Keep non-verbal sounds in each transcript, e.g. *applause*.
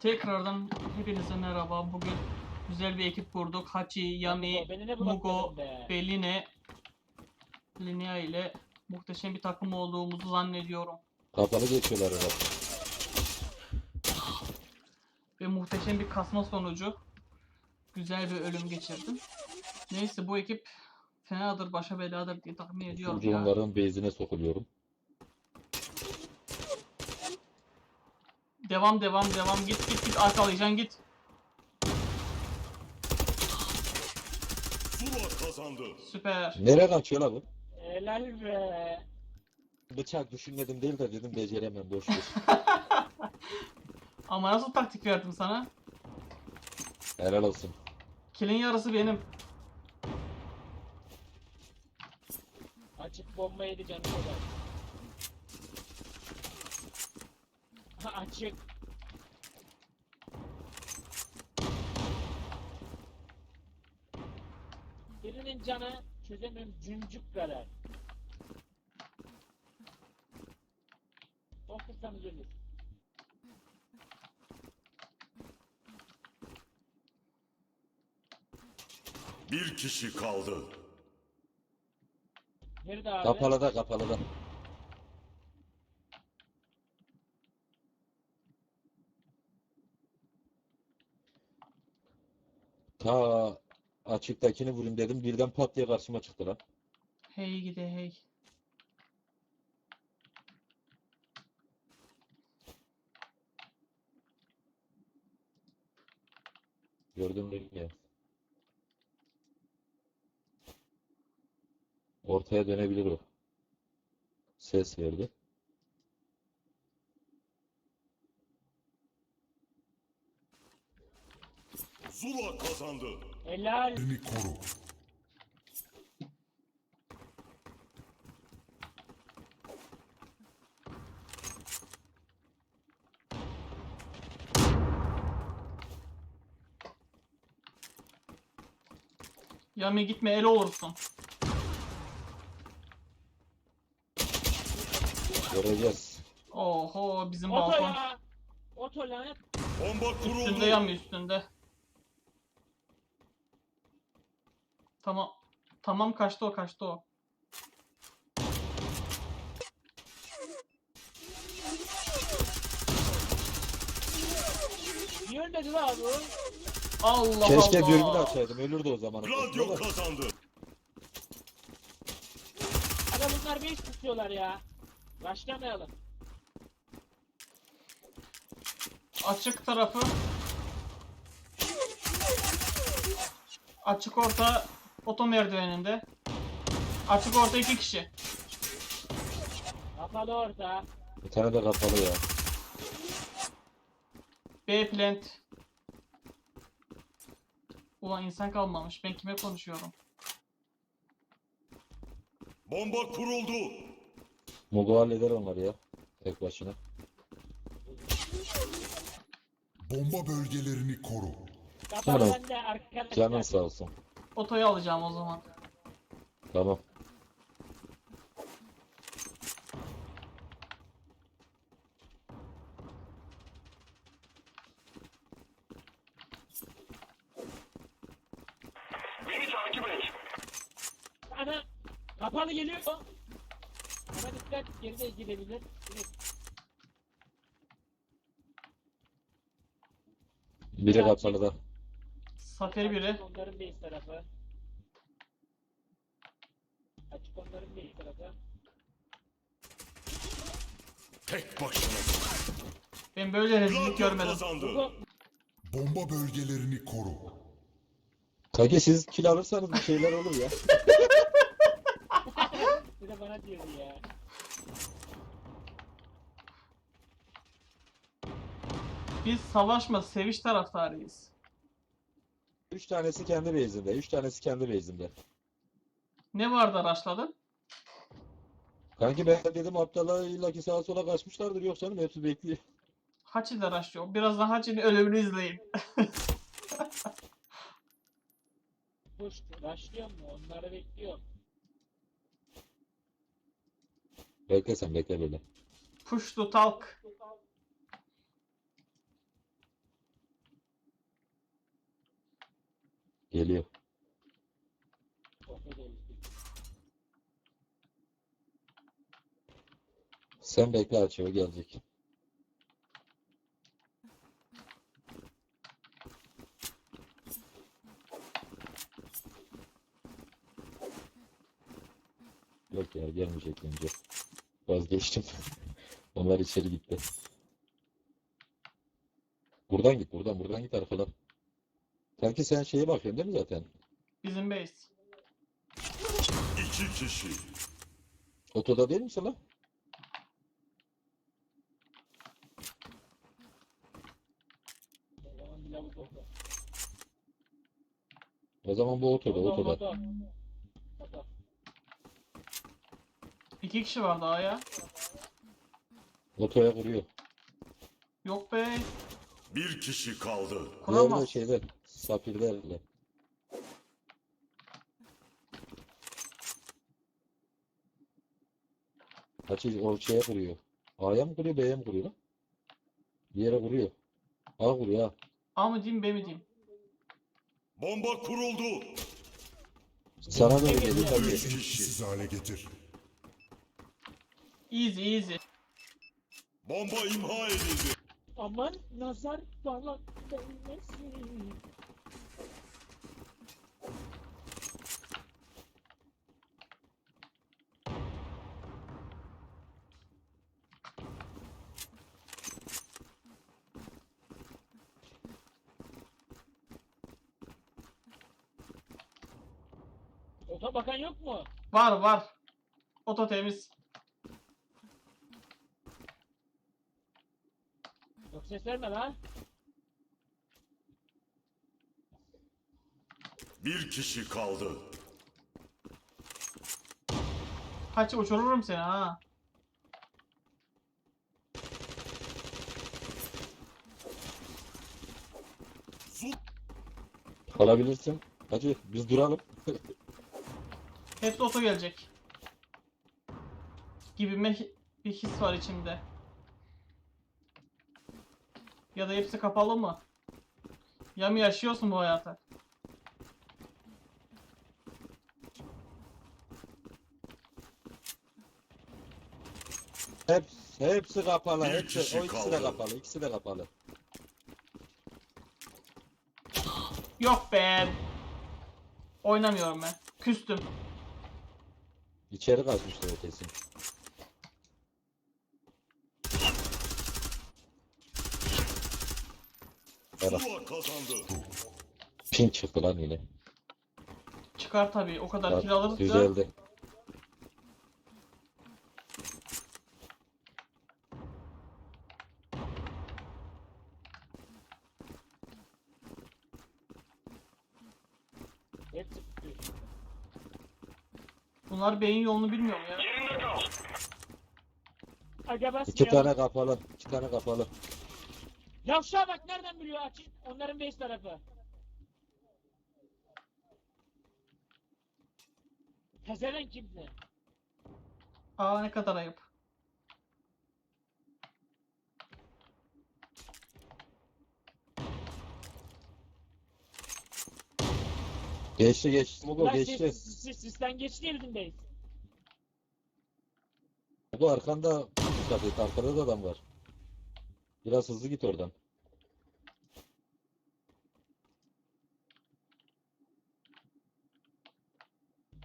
Tekrardan hepinize merhaba. Bugün güzel bir ekip kurduk. Hachi, Yami, Mugo? Beline, Linnea ile muhteşem bir takım olduğumuzu zannediyorum. Kapalı geçiyorlar herhalde. Ve muhteşem bir kasma sonucu güzel bir ölüm geçirdim. Neyse bu ekip fenadır, başa beladır diye tahmin ediyorum onların base'ine sokuluyorum. Devam devam devam git git git arkalayacaksın git. Kazandı. Süper. Nereye kaçıyor la bu? Helal be. Bıçak düşünmedim değil de dedim beceremem boş ver. *laughs* Ama nasıl taktik verdim sana? Helal olsun. Kilin yarısı benim. Açık bomba yedi canım kadar. *laughs* Açık. Birinin canı çözemem cüncük kadar. Okursanız ölür. Bir kişi kaldı. Nerede abi? Kapalıda kapalıda. Ta açıktakini vurayım dedim birden pat diye karşıma çıktı lan. Hey gide hey. Gördün mü ya? Ortaya dönebilir o. Ses verdi. Zula kazandı. Helal. Beni koru. Yami gitme el olursun. Göreceğiz. Oho bizim Oto balkon. ya. Oto lanet. Bomba kuruldu. Üstünde Yami üstünde. Tamam. Tamam kaçtı o kaçtı o. Niye ölmedi lan bu? Allah Keşke Allah. dürbün açaydım ölürdü o zaman. Gladio kazandı. Aga bunlar bir iş tutuyorlar ya. Başlamayalım. Açık tarafı. Açık orta oto merdiveninde. Açık orta iki kişi. Kapalı orta. Bir tane de kapalı ya. B plant. Ulan insan kalmamış. Ben kime konuşuyorum? Bomba kuruldu. Mugo halleder onları ya. Tek başına. Bomba bölgelerini koru. Kapalı Tamam. bende arkadaşlar. Canın sağ olsun. Otoyu alacağım o zaman. Tamam. Ana kapalı geliyor. Ama dikkat geride gidebilir. Evet. Biri kapalı da. Safer biri. Açık Onların base tarafı. Açık onların base tarafı. Tek başına. Ben böyle rezillik görmedim. kazandı. Bomba bölgelerini koru. Kage siz kill alırsanız bir şeyler olur ya. *laughs* bir de bana diyordu ya. Biz savaşma, seviş taraftarıyız. Üç tanesi kendi base'inde. Üç tanesi kendi base'inde. Ne vardı araçladın? Kanki ben dedim aptallar illaki sağa sola kaçmışlardır. Yok canım hepsi bekliyor. Haçi de araçlıyor. Birazdan Haçi'nin ölümünü izleyin. Push başlıyor mu? Onları bekliyorum. Bekle sen bekle böyle. Push to talk. Geliyor. Sen bekle açıyor gelecek. Yok ya gelmeyecek bence. Vazgeçtim. *laughs* Onlar içeri gitti. Buradan git buradan buradan git arkadan. Sanki sen şeye bakıyorsun değil mi zaten? Bizim base. İki kişi. Otoda değil misin lan? O zaman bu otoda otoda. İki kişi var daha ya. Otoya vuruyor. Yok be. Bir kişi kaldı. Kuramaz. şeyde Herhalde. Kaçı o şeye vuruyor. A'ya mı vuruyor B'ye mi vuruyor lan? Bir yere vuruyor. A vuruyor ha. A mı diyeyim B mi diyeyim? Bomba kuruldu. Sana doğru geliyor tabii. Üç kişi. Hale getir. Easy easy. Bomba imha edildi. Aman nazar bana değmesin. Ota bakan yok mu? Var var. Oto temiz. Yok ses verme lan. Bir kişi kaldı. Kaç uçururum seni ha. Kalabilirsin. Hacı biz duralım. *laughs* Hepsi oto gelecek. Gibime hi- bir his var içimde. Ya da hepsi kapalı mı? Ya mı yaşıyorsun bu hayatı? Hepsi, hepsi kapalı. Bir Hepsi, kişi o ikisi de kaldı. kapalı. ikisi de kapalı. Yok be. Oynamıyorum ben. Küstüm. İçeri kaçmışlar kesin. Kazandı. Pink çıktı lan yine. Çıkar tabii. O kadar Bak, kill alırsa Düzeldi. Bunlar beyin yolunu bilmiyor mu ya? Aga bas İki ya. tane kapalı. iki tane kapalı. Yavşağa bak nereden biliyor açık? Onların base tarafı. Pezevenk kimse. Aa ne kadar ayıp. Geçti geçti. Mugo Ulan geçti. siz, siz, siz, sizden geçti elindeyiz. Mugo arkanda dikkat et. Arkada da adam var. Biraz hızlı git oradan.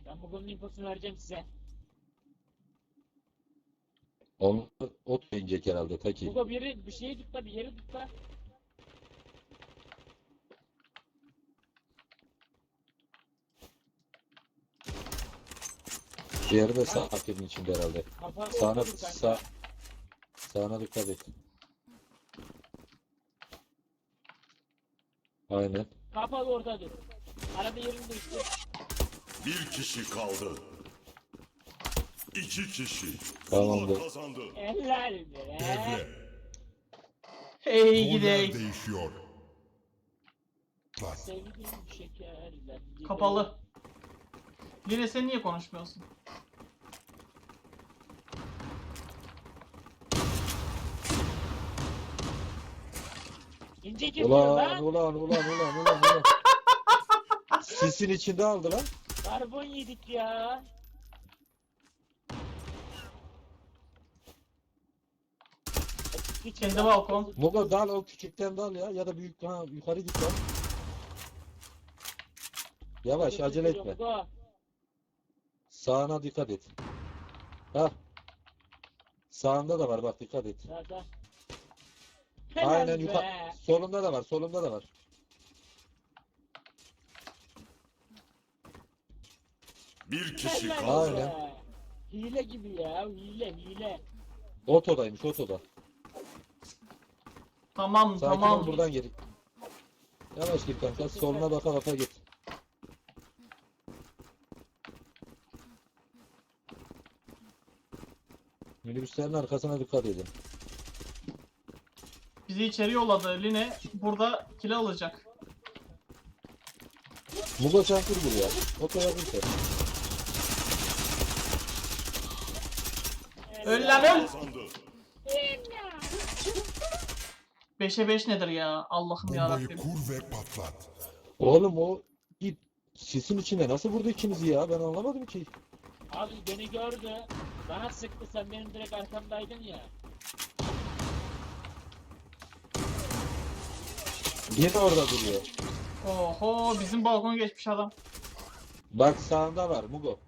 Ben bu konunun infosunu vereceğim size. Onu ot inecek herhalde. Taki. Burada bir yeri, bir şeyi tutla, bir yeri tutla. Diğeri de sağ hakemin içinde herhalde. Sağına sağ sağına dikkat et. Aynen. Kapalı orada dur. Arada yerini değiştir. Bir kişi kaldı. İki kişi. Tamamdır. Zula kazandı. Helal be. Devre. Hey Roller gidey. değişiyor. Şekerler. gibi. Kapalı. Yine sen niye konuşmuyorsun? İnce kesiyor Ulan lan. ulan ulan ulan ulan ulan. Sisin içinde aldı lan. Karbon yedik ya. Kendi balkon. Mugo dal o küçükten dal ya ya da büyük ha yukarı git lan. Yavaş acele etme. Mugo. Sağına dikkat et. Ha. Sağında da var bak dikkat et. Sağ sağ. Aynen Helal yukarı. be. Solunda da var, solunda da var. Bir kişi Helal kaldı. Aynen. be. Hile gibi ya. Hile hile. Otodaymış, otoda. Tamam Sakin ol tamam. buradan geri. Yavaş git kanka. Soluna baka baka git. Minibüslerin arkasına dikkat edin. Bizi içeri yolladı. Line burada kilo alacak. Mugo kur buraya. Otoya kur sen. Öl lan öl. Kazandı. 5'e 5 nedir ya? Allah'ım ya Bombayı Rabbim. kur ve patlat. Oğlum o git. Sisin içinde nasıl vurdu ikinizi ya? Ben anlamadım ki. Abi beni gördü. Bana sıktı sen benim direkt arkamdaydın ya. Yine orada duruyor. Oho bizim balkona geçmiş adam. Bak sağında var Mugo.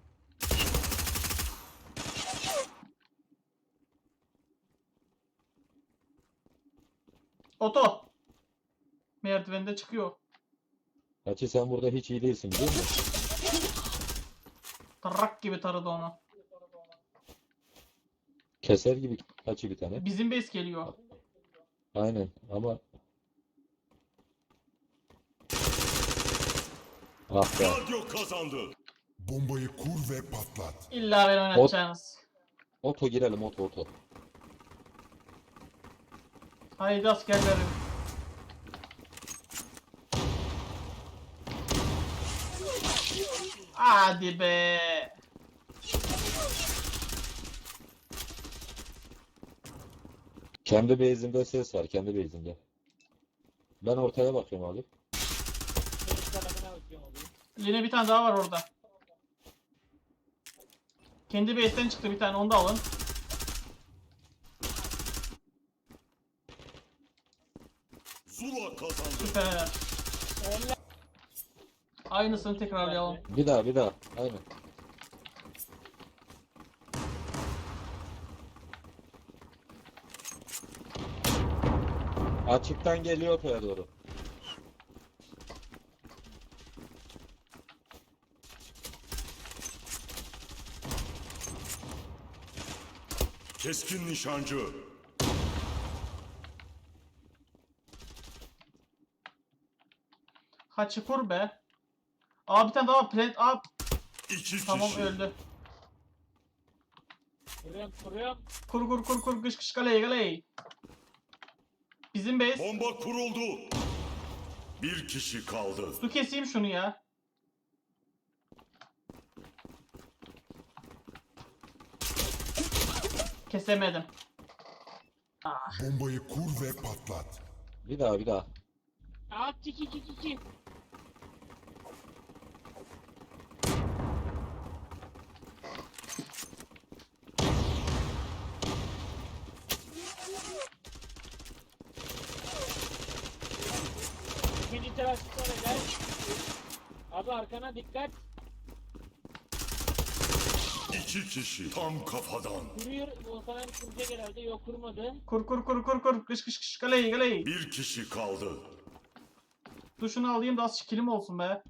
Oto. Merdivende çıkıyor. Hacı sen burada hiç iyi değilsin biliyor musun? Tırrak gibi taradı onu. Keser gibi Hacı bir tane. Bizim base geliyor. Aynen ama Ah be. Radyo kazandı. Bombayı kur ve patlat. İlla beni oynatacaksınız. Oto girelim oto oto. Haydi askerlerim. Hadi be. Kendi base'inde ses var kendi base'inde. Ben ortaya bakıyorum abi. Benim tarafına bakıyorum abi. Yine bir tane daha var orada. Kendi base'ten çıktı bir tane onu da alın. Zula kazandı. Süper. Aynısını tekrarlayalım. Bir daha bir daha. Aynen. Açıktan geliyor otoya doğru. Keskin nişancı. Haçı kur be. Aa bir tane daha var. Plant. Aa İki tamam kişi. öldü. Kuruyorum kuruyorum. Kur kur kur kur kış kış kaley kaley. Bizim base. Bomba kuruldu. Bir kişi kaldı. Dur keseyim şunu ya. Kesemedim. Bombayı kur ve patlat. Bir daha bir daha. Aa çiki çiki çiki. İkinci taraf sonra gel. Abi arkana dikkat. İki kişi. Tam kafadan. Kuruyor. Volkan abi kuracak herhalde. Yok kurmadı. Kur kur kur kur kur kış kış kış kaley kaley. Bir kişi kaldı. Dur şunu alayım da az kilim olsun be.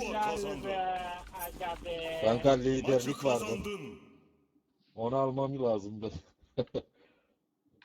Zula kazandı. Aga be. Kanka Maçı liderlik vardı. kazandın. Onu almam lazımdı. *laughs*